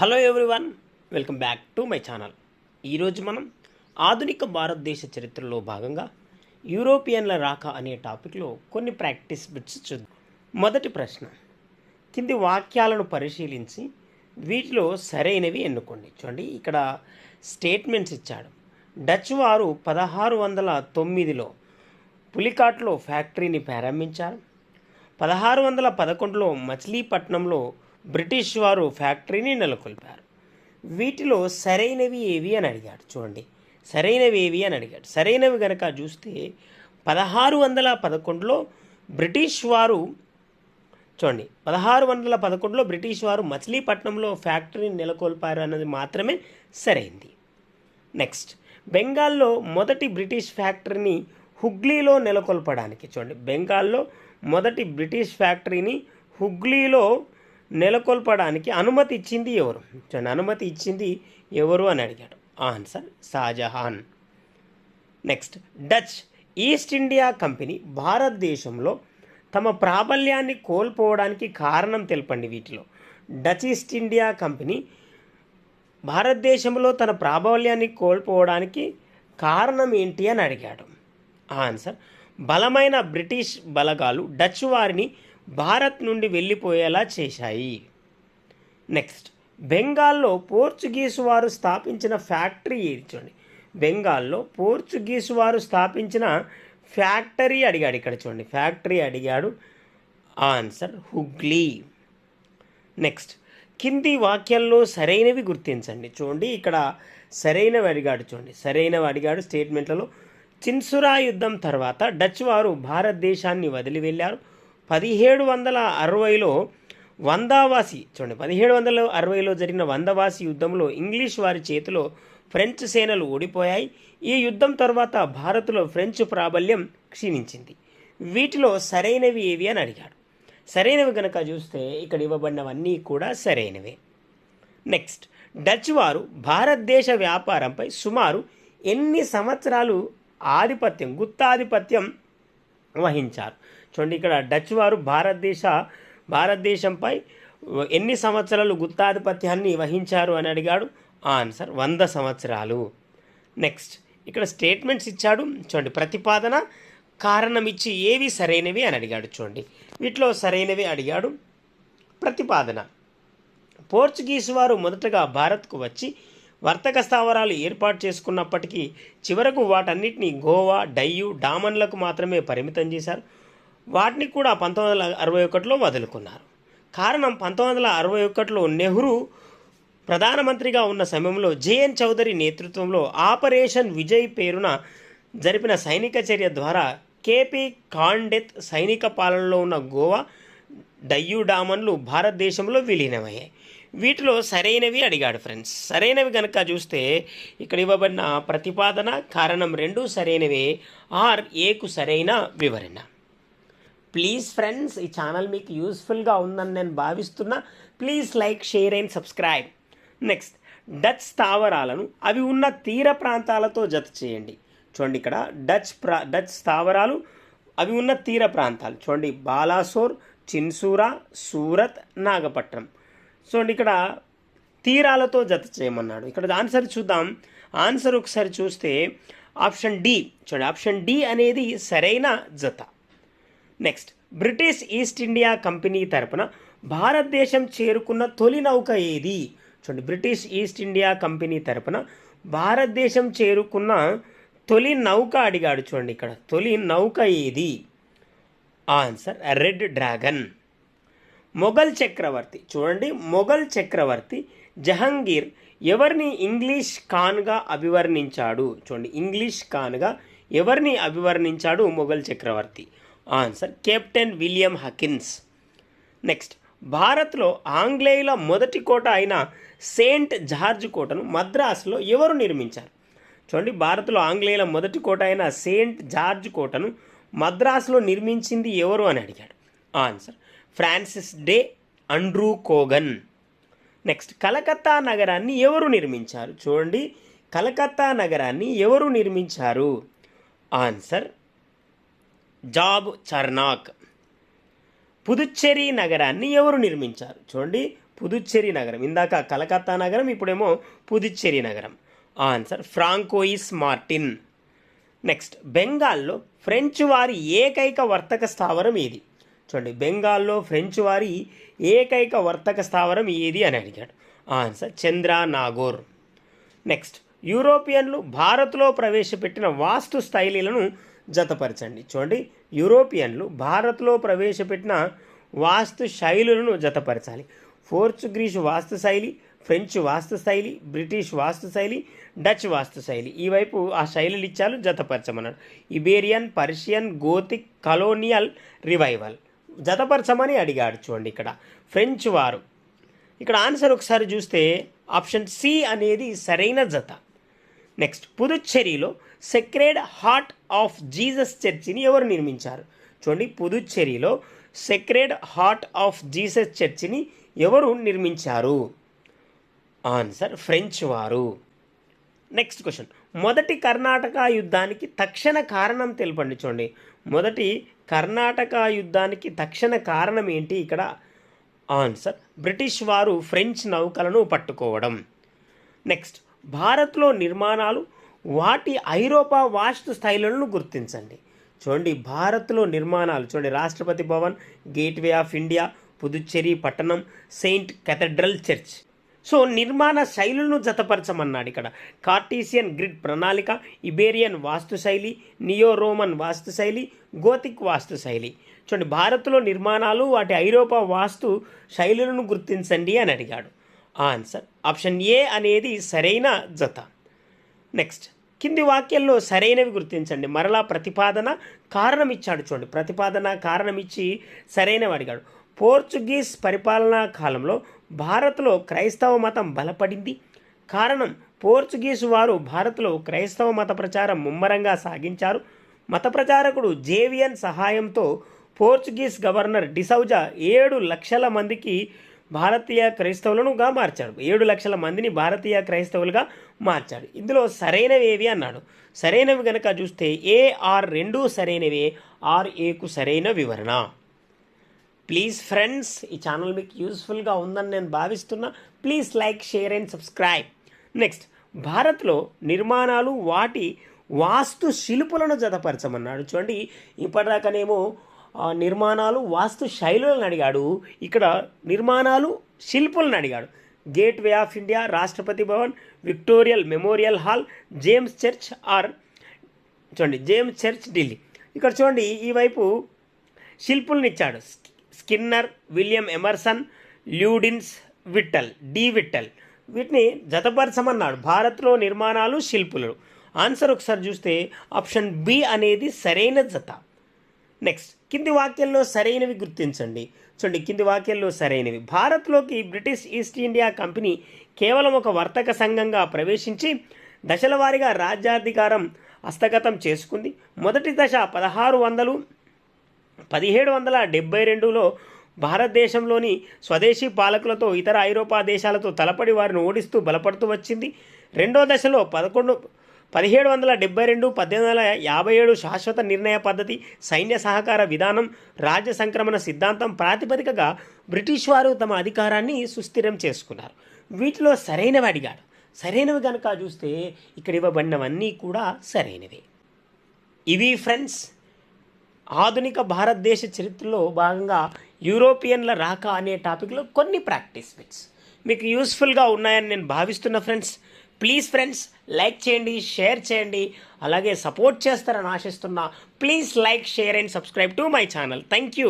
Hello everyone welcome back to my channel ఈరోజు మనం ఆధునిక భారతదేశ చరిత్రలో భాగంగా యూరోపియన్ల రాక అనే టాపిక్లో కొన్ని ప్రాక్టీస్ బిట్స్ చూద్దాం. మొదటి ప్రశ్న కింది వాక్యాలను పరిశీలించి వీటిలో సరైనవి ఎన్నుకోండి. చూడండి ఇక్కడ స్టేట్మెంట్స్ ఇచ్చాడు. డచ్ వారు పదహారు వందల తొమ్మిదిలో పులికాట్లో ఫ్యాక్టరీని ప్రారంభించారు. పదహారు వందల పదకొండులో మచిలీపట్నంలో బ్రిటిష్ వారు ఫ్యాక్టరీని నెలకొల్పారు. వీటిలో సరైనవి ఏవి అని అడిగాడు. చూడండి. సరైనవి ఏవి అని అడిగాడు. సరైనవి గనక చూస్తే పదహారు వందల పదకొండులో బ్రిటిష్ వారు చూడండి. పదహారు వందల పదకొండులో బ్రిటిష్ వారు మచిలీపట్నంలో ఫ్యాక్టరీని నెలకొల్పారు అన్నది మాత్రమే సరైంది. నెక్స్ట్ బెంగాల్లో మొదటి బ్రిటిష్ ఫ్యాక్టరీని హుగ్లీలో నెలకొల్పడానికి చూడండి. బెంగాల్లో మొదటి బ్రిటిష్ ఫ్యాక్టరీని హుగ్లీలో నెలకొల్పడానికి అనుమతి ఇచ్చింది ఎవరు? చూడండి అనుమతి ఇచ్చింది ఎవరు అని అడిగాడు. Answer Shahjahan. Next Dutch east India company భారతదేశంలో తమ ప్రాబల్యాన్ని కోల్పోవడానికి కారణం తెలపండి వీటిలో. డచ్ ఈస్ట్ ఇండియా కంపెనీ భారతదేశంలో తన ప్రాబల్యాన్ని కోల్పోవడానికి కారణం ఏంటి అని అడిగాడు. ఆన్సర్ బలమైన బ్రిటిష్ బలగాలు డచ్ వారిని భారత్ నుండి వెళ్ళిపోయేలా చేశాయి. నెక్స్ట్ బెంగాల్లో పోర్చుగీసు వారు స్థాపించిన ఫ్యాక్టరీ ఏది చూడండి. బెంగాల్లో పోర్చుగీసు వారు స్థాపించిన ఫ్యాక్టరీ అడిగాడు ఇక్కడ చూడండి. ఫ్యాక్టరీ అడిగాడు. ఆన్సర్ హుగ్లీ. నెక్స్ట్ కింది వాక్యాల్లో సరైనవి గుర్తించండి. చూడండి ఇక్కడ సరైనవి అడిగాడు చూడండి. సరైనవి అడిగాడు స్టేట్మెంట్లలో చిన్సురా యుద్ధం తర్వాత డచ్ వారు భారతదేశాన్ని వదిలి వెళ్ళారు. పదిహేడు వందల అరవైలో వందావాసి చూడండి పదిహేడు వందల అరవైలో జరిగిన వందవాసి యుద్ధంలో ఇంగ్లీష్ వారి చేతిలో ఫ్రెంచ్ సేనలు ఓడిపోయాయి. ఈ యుద్ధం తర్వాత భారత్లో ఫ్రెంచ్ ప్రాబల్యం క్షీణించింది. వీటిలో సరైనవి ఏవి అని అడిగాడు. సరైనవి కనుక చూస్తే ఇక్కడ ఇవ్వబడినవన్నీ కూడా సరైనవే. నెక్స్ట్ డచ్ వారు భారతదేశ వ్యాపారంపై సుమారు ఎన్ని సంవత్సరాలు ఆధిపత్యం గుత్తాధిపత్యం వహించారు? చూడండి ఇక్కడ డచ్ వారు భారతదేశ భారతదేశంపై ఎన్ని సంవత్సరాలు గుత్తాధిపత్యాన్ని వహించారు అని అడిగాడు? ఆన్సర్ వంద సంవత్సరాలు. నెక్స్ట్ ఇక్కడ స్టేట్మెంట్స్ ఇచ్చాడు. చూడండి ప్రతిపాదన కారణం ఇచ్చి ఏవి సరైనవి అని అడిగాడు. చూడండి వీటిలో సరైనవి అడిగాడు. ప్రతిపాదన పోర్చుగీసు వారు మొదటగా భారత్కు వచ్చి వర్తక స్థావరాలు ఏర్పాటు చేసుకున్నప్పటికీ చివరకు వాటన్నిటిని గోవా డయ్యు డామన్లకు మాత్రమే పరిమితం చేశారు. వాటిని కూడా పంతొమ్మిది వందల అరవై ఒకటిలో వదులుకున్నారు. కారణం పంతొమ్మిది వందల అరవై ఒకటిలో నెహ్రూ ప్రధానమంత్రిగా ఉన్న సమయంలో జేఎన్ చౌదరి నేతృత్వంలో ఆపరేషన్ విజయ్ పేరున జరిపిన సైనిక చర్య ద్వారా కేపీ కాండెత్ సైనిక పాలనలో ఉన్న గోవా డయ్యూడామన్లు భారతదేశంలో విలీనమయ్యాయి. వీటిలో సరైనవి అడిగాడు ఫ్రెండ్స్. సరైనవి కనుక చూస్తే ఇక్కడ ఇవ్వబడిన ప్రతిపాదన కారణం రెండు సరైనవే. ఆర్ ఏకు సరైన వివరణ. ప్లీజ్ ఫ్రెండ్స్ ఈ ఛానల్ మీకు యూస్ఫుల్గా ఉందని నేను భావిస్తున్నా. Please like share and subscribe next Dutch స్థావరాలను అవి ఉన్న తీర ప్రాంతాలతో జత చేయండి. చూడండి ఇక్కడ డచ్ ప్రా డచ్ స్థావరాలు అవి ఉన్న తీర ప్రాంతాలు. చూడండి బాలాసోర్ చిన్సూరా సూరత్ నాగపట్నం. చూడండి ఇక్కడ తీరాలతో జత చేయమన్నాడు. ఇక్కడ ఆన్సర్ చూద్దాం. ఆన్సర్ ఒకసారి చూస్తే ఆప్షన్ డి చూడండి ఆప్షన్ డి అనేది సరైన జత. Next British east India company తరపున భారతదేశం చేరుకున్న తొలి నౌక ఏది? చూడండి బ్రిటిష్ ఈస్ట్ ఇండియా కంపెనీ తరపున భారతదేశం చేరుకున్న తొలి నౌక అడిగాడు చూడండి ఇక్కడ. తొలి నౌక ఏది? ఆన్సర్ రెడ్ డ్రాగన్ మొఘల్ చక్రవర్తి. చూడండి మొఘల్ చక్రవర్తి జహంగీర్ ఎవరిని ఇంగ్లీష్ ఖాన్గా అభివర్ణించాడు? చూడండి ఇంగ్లీష్ ఖాన్గా ఎవరిని అభివర్ణించాడు మొఘల్ చక్రవర్తి? Answer. Captain William Hawkins. Next భారత్లో ఆంగ్లేయుల మొదటి కోట అయిన సెయింట్ జార్జ్ కోటను మద్రాసులో ఎవరు నిర్మించారు? చూడండి భారత్లో ఆంగ్లేయుల మొదటి కోట అయిన సెయింట్ జార్జ్ కోటను మద్రాసులో నిర్మించింది ఎవరు అని అడిగాడు? Answer Francis Day Andrew Cogan. Next Calcutta నగరాన్ని ఎవరు నిర్మించారు? చూడండి కలకత్తా నగరాన్ని ఎవరు నిర్మించారు? Answer job చర్నాక్. పుదుచ్చేరి నగరాన్ని ఎవరు నిర్మించారు? చూడండి పుదుచ్చేరి నగరం. ఇందాక కలకత్తా నగరం ఇప్పుడేమో పుదుచ్చేరి నగరం. Answer Francois Martin. నెక్స్ట్ బెంగాల్లో ఫ్రెంచ్ వారి ఏకైక వర్తక స్థావరం ఏది? చూడండి బెంగాల్లో ఫ్రెంచ్ వారి ఏకైక వర్తక స్థావరం ఏది అని అడిగాడు. ఆన్సర్ చంద్ర నాగోర్. నెక్స్ట్ యూరోపియన్లు భారత్లో ప్రవేశపెట్టిన వాస్తు శైలిలను జతపరచండి. చూడండి యూరోపియన్లు భారత్లో ప్రవేశపెట్టిన వాస్తు శైలులను జతపరచాలి. పోర్చుగీస్ వాస్తు శైలి ఫ్రెంచ్ వాస్తు శైలి బ్రిటిష్ వాస్తు శైలి డచ్ వాస్తు శైలి. ఈ వైపు ఆ శైలులు ఇచ్చారు జతపరచమన్నాడు Iberian Persian Gothic colonial revival. జతపరచమని అడిగాడు చూడండి ఇక్కడ. ఫ్రెంచ్ వారు. ఇక్కడ ఆన్సర్ ఒకసారి చూస్తే ఆప్షన్ సి అనేది సరైన జత. నెక్స్ట్ పుదుచ్చేరిలో సెక్రెడ్ హార్ట్ ఆఫ్ జీసస్ చర్చిని ఎవరు నిర్మించారు? చూడండి పుదుచ్చేరిలో సెక్రెడ్ హార్ట్ ఆఫ్ జీసస్ చర్చిని ఎవరు నిర్మించారు? ఆన్సర్ ఫ్రెంచ్ వారు. నెక్స్ట్ క్వశ్చన్ మొదటి కర్ణాటక యుద్ధానికి తక్షణ కారణం తెలపండి చూడండి. మొదటి కర్ణాటక యుద్ధానికి తక్షణ కారణం ఏంటి? ఇక్కడ ఆన్సర్ బ్రిటిష్ వారు ఫ్రెంచ్ నౌకలను పట్టుకోవడం. నెక్స్ట్ భారత్లో నిర్మాణాలు వాటి ఐరోపా వాస్తు స్థైలులను గుర్తించండి. చూడండి భారత్లో నిర్మాణాలు. చూడండి Rashtrapati Bhavan gateway of India Puducherry పట్టణం సెయింట్ కెథడ్రల్ చర్చ్. సో నిర్మాణ శైలులను జతపరచమన్నాడు ఇక్కడ. కార్టీసియన్ గ్రిడ్ ప్రణాళిక ఇబేరియన్ వాస్తుశైలి నియో రోమన్ వాస్తు శైలి గోతిక్ వాస్తు శైలి చూడండి భారత్లో నిర్మాణాలు వాటి ఐరోపా వాస్తు శైలులను గుర్తించండి అని అడిగాడు. ఆన్సర్. ఆప్షన్ ఏ అనేది సరైన జత. నెక్స్ట్ కింది వాక్యంలో సరైనవి గుర్తించండి. మరలా ప్రతిపాదన కారణం ఇచ్చాడు చూడండి. ప్రతిపాదన కారణం ఇచ్చి సరైనవి అడిగాడు. పోర్చుగీస్ పరిపాలనా కాలంలో భారత్లో క్రైస్తవ మతం బలపడింది. కారణం పోర్చుగీసు వారు భారత్లో క్రైస్తవ మత ప్రచారం ముమ్మరంగా సాగించారు. మత ప్రచారకుడు జేవియన్ సహాయంతో పోర్చుగీస్ గవర్నర్ డిసౌజా ఏడు లక్షల మందికి భారతీయ క్రైస్తవులనుగా మార్చాడు ఏడు లక్షల మందిని భారతీయ క్రైస్తవులుగా మార్చాడు ఇందులో సరైనవి ఏవి అన్నాడు? సరైనవి గనక చూస్తే ఏ ఆర్ రెండు సరైనవే ఆర్ ఏకు సరైన వివరణ. ప్లీజ్ ఫ్రెండ్స్ ఈ ఛానల్ మీకు యూస్ఫుల్గా ఉందని నేను భావిస్తున్నా. Please like share and subscribe next భారత్లో నిర్మాణాలు వాటి వాస్తు శిల్పులను జతపరచమన్నాడు. చూడండి ఇప్పటిదాకానేమో నిర్మాణాలు వాస్తు శైలులను అడిగాడు. ఇక్కడ నిర్మాణాలు శిల్పులను అడిగాడు. Gate way of India Rashtrapati Bhavan Victoria memorial hall James church are చూడండి జేమ్స్ చర్చ్ ఢిల్లీ ఇక్కడ చూడండి ఈ వైపు శిల్పుల్ని ఇచ్చాడు. Skinner William Emerson Lutyens Vittal D Vittal వీటిని జతపరచమన్నాడు. భారత్లో నిర్మాణాలు శిల్పులు. ఆన్సర్ ఒకసారి చూస్తే ఆప్షన్ బి అనేది సరైన జత. నెక్స్ట్ కింది వాక్యంలో సరైనవి గుర్తించండి. చూడండి కింది వాక్యంలో సరైనవి. భారత్లోకి బ్రిటిష్ ఈస్ట్ ఇండియా కంపెనీ కేవలం ఒక వర్తక సంఘంగా ప్రవేశించి దశల వారీగా రాజ్యాధికారం హస్తగతం చేసుకుంది. మొదటి దశ పదహారు వందలు పదిహేడు వందల డెబ్బై రెండులో భారతదేశంలోని స్వదేశీ పాలకులతో ఇతర ఐరోపా దేశాలతో తలపడి వారిని ఓడిస్తూ బలపడుతూ వచ్చింది. రెండో దశలో పదకొండు పదిహేడు వందల డెబ్బై రెండు పద్దెనిమిది వందల యాభై ఏడు శాశ్వత నిర్ణయ పద్ధతి సైన్య సహకార విధానం రాజ్య సంక్రమణ సిద్ధాంతం ప్రాతిపదికగా బ్రిటిష్ వారు తమ అధికారాన్ని సుస్థిరం చేసుకున్నారు. వీటిలో సరైనవి అడిగాడు సరైనవి కనుక చూస్తే ఇక్కడ ఇవ్వబడినవన్నీ కూడా సరైనవే. ఇవి ఫ్రెండ్స్ ఆధునిక భారతదేశ చరిత్రలో భాగంగా యూరోపియన్ల రాక అనే టాపిక్లో కొన్ని ప్రాక్టీస్ బిట్స్. మీకు యూస్ఫుల్గా ఉన్నాయని నేను భావిస్తున్న ఫ్రెండ్స్ ప్లీజ్ ఫ్రెండ్స్ లైక్ చేయండి షేర్ చేయండి. అలాగే సపోర్ట్ చేస్తారని ఆశిస్తున్నా please like share and subscribe to my channel thank you